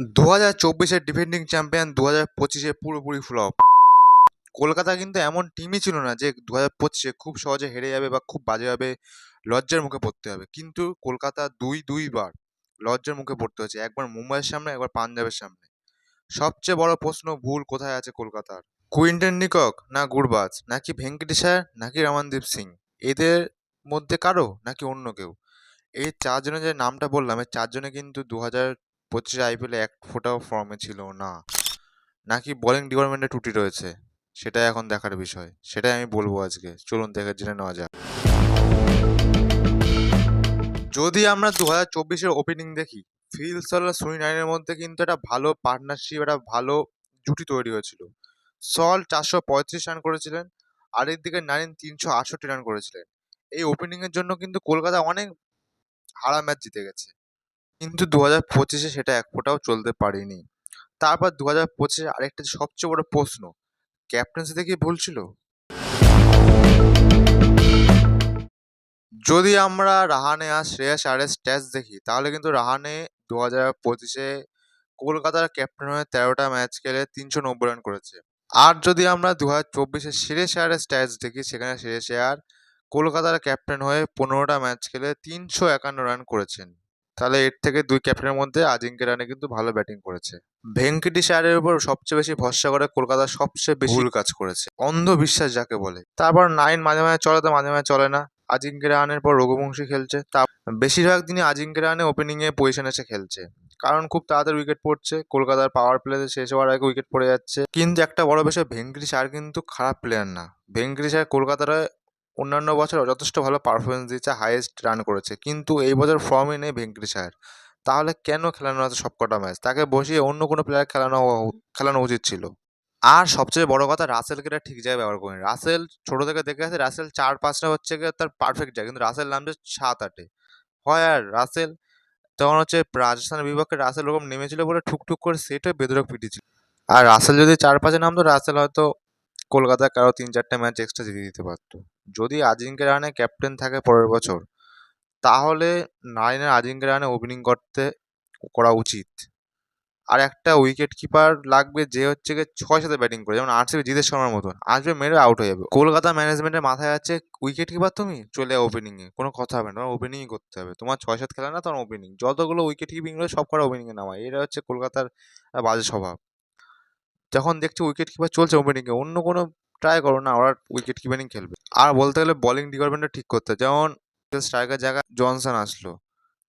দু হাজার চব্বিশের ডিফেন্ডিং চ্যাম্পিয়ন দু হাজার পঁচিশে পুরোপুরি ফ্লপ কলকাতা কিন্তু এমন টিমই ছিল না যে দু হাজার পঁচিশে খুব সহজে হেরে যাবে বা খুব বাজেভাবে লজ্জার মুখে পড়তে হবে। কিন্তু কলকাতা দুই, দুইবার লজ্জার মুখে পড়তে হয়েছে। একবার মুম্বাইয়ের সামনে, একবার পাঞ্জাবের সামনে। সবচেয়ে বড় প্রশ্ন, ভুল কোথায় আছে কলকাতার? কুইন্টন নিকক না গুরবাজ, নাকি ভেঙ্কটেশ্বর, নাকি রামানদীপ সিং? এদের মধ্যে কারও, নাকি অন্য কেউ? এই চারজনের যে নামটা বললাম, এই চারজনে কিন্তু দু হাজার পঁচিশে আইপিএলে এক ফোঁটাও ফর্মে ছিল না। নাকি বোলিং ডিপার্টমেন্টে ত্রুটি রয়েছে? সেটাই এখন দেখার বিষয়। সেটাই আমি বলব আজকে। চলুন দেখে জেনে নেওয়া যাক। যদি আমরা দু হাজার চব্বিশের ওপেনিং দেখি ফিল সল আর সুনি নাইনের মধ্যে কিন্তু একটা ভালো পার্টনারশিপ একটা ভালো জুটি তৈরি হয়েছিল। সল চারশো পঁয়ত্রিশ রান করেছিলেন আর এর দিকে নাইন তিনশো আটষট্টি রান করেছিলেন। এই ওপেনিংয়ের জন্য কিন্তু কলকাতা অনেক হারা ম্যাচ জিতে গেছে। কিন্তু দু হাজার পঁচিশে সেটা এক ফোঁটাও চলতে পারেনি। তারপর দু হাজার পঁচিশে আরেকটা সবচেয়ে বড় প্রশ্ন ক্যাপ্টেন্সিতে কি ভুল ছিল? যদি আমরা রাহানে আর শ্রেয়াস আয়ারের স্ট্যাচ দেখি, তাহলে কিন্তু রাহানে দু হাজার পঁচিশে কলকাতার ক্যাপ্টেন হয়ে তেরোটা ম্যাচ খেলে তিনশো নব্বই রান করেছে। আর যদি আমরা দু হাজার চব্বিশে শ্রেয়াস আয়ারের স্ট্যাচ দেখি, সেখানে শ্রেয়াস আয়ার কলকাতার ক্যাপ্টেন হয়ে পনেরোটা ম্যাচ খেলে তিনশো একান্ন রান করেছেন। তাহলে এর থেকে দুই ক্যাপ্টেনের মধ্যে আজিঙ্কে রানে কিন্তু ভালো ব্যাটিং করেছে। ভেঙ্কটেশ আয়ারের উপর সবচেয়ে বেশি ভরসা করে কলকাতা সবচেয়ে বেশি ভুল কাজ করেছে। অন্ধবিশ্বাস যাকে বলে। তারপর নাইন মাঝে মাঝে চলে তো মাঝে মাঝে চলে না। আজিঙ্কে রানের পর রঘুবংশী খেলছে। তা বেশিরভাগ দিনই আজিঙ্কে রানে ওপেনিংয়ে পজিশন এসে খেলছে। কারণ খুব তাড়াতাড়ি উইকেট পড়ছে। কলকাতার পাওয়ার প্লেতে শেষ হওয়ার আগে উইকেট পড়ে যাচ্ছে। কিন্তু একটা বড় বিষয় ভেঙ্কটেশ আর কিন্তু খারাপ প্লেয়ার না। ভেঙ্কটেশ আর কলকাতার অন্যান্য বছর যথেষ্ট ভালো পারফরমেন্স দিয়েছে হাইয়েস্ট রান করেছে। কিন্তু এই বছর ফর্মে নেই ভেঙ্কটেশ আয়ার তাহলে কেন খেলানো আছে সবকটা ম্যাচ তাকে বসিয়ে অন্য কোনো প্লেয়ার খেলানো খেলানো উচিত ছিল। আর সবচেয়ে বড় কথা রাসেলকে এটা ঠিক জায়গায় ব্যবহার করেনি। রাসেল ছোট থেকে দেখে আছে রাসেল চার পাঁচটা হচ্ছে গিয়ে তার পারফেক্ট জায়গা কিন্তু রাসেল নামছে সাত আটে। হয় আর রাসেল তখন হচ্ছে রাজস্থানের বিপক্ষে রাসেল ওরকম নেমেছিল বলে ঠুকঠুক করে সেট হয়ে বেদরক পিটিয়েছিল আর রাসেল যদি চার পাঁচে নামতো রাসেল হয়তো কলকাতায় কারও তিন চারটে ম্যাচ এক্সট্রা জিতে দিতে পারতো। যদি আজিঙ্কে রানে ক্যাপ্টেন থাকে পরের বছর, তাহলে নাইনের আজিঙ্কে রানে ওপেনিং করতে করা উচিত। আর একটা উইকেট কিপার লাগবে যে হচ্ছে গিয়ে ছয় সাথে ব্যাটিং করে, যেমন আরসিবি জিতেশ শর্মার মতন আসবে মেরে আউট হয়ে যাবে। কলকাতা ম্যানেজমেন্টের মাথায় আছে উইকেট কিপার তুমি? চলে যাও ওপেনিংয়ে কোনো কথা হবে না, তোমার ওপেনিংই করতে হবে। তোমার ছয় সাত খেলা না, তোমার ওপেনিং যতগুলো উইকেট কিপিং রয়েছে, সব করা ওপেনিংয়ে নামায়। এটা হচ্ছে কলকাতার বাজে স্বভাব। যখন দেখছি উইকেট কিপার চলছে ওপেনিংয়ে অন্য কোনো ট্রাই করো না, ওরা উইকেট কিপারিং খেলবে। আর বলতে গেলে বলিং ডিপার্টমেন্টটা ঠিক করতে যেমন স্ট্রাইকার জায়গায় জনসন আসলো,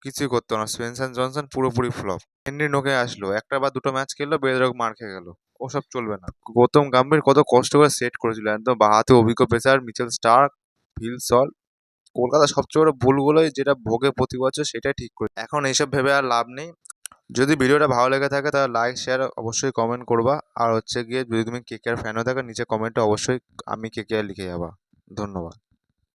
কিছুই করতো না। স্পেন্সার জনসন পুরোপুরি ফ্লপ হেনরি নোকে আসলো, একটা বা দুটো ম্যাচ খেললো বেদরক মার খেয়ে গেল। ওসব চলবে না। গৌতম গাম্ভীর কত কষ্ট করে সেট করেছিল, একদম বাহাতে অভিজ্ঞ pacer Mitchell Starc Phil Salt Kolkata সবচেয়ে বড় ভুলগুলোই যেটা ভোগে প্রতি বছর সেটাই ঠিক করে। এখন এইসব ভেবে আর লাভ নেই। যদি ভিডিওটা ভালো লেগে থাকে তাহলে লাইক শেয়ার অবশ্যই কমেন্ট করবা। আর হচ্ছে গিয়ে যদি তুমি কে কে আর ফ্যান হয়ে থাকো, নিচে কমেন্টে অবশ্যই আমি কে কে আর লিখে যাবা। ধন্যবাদ।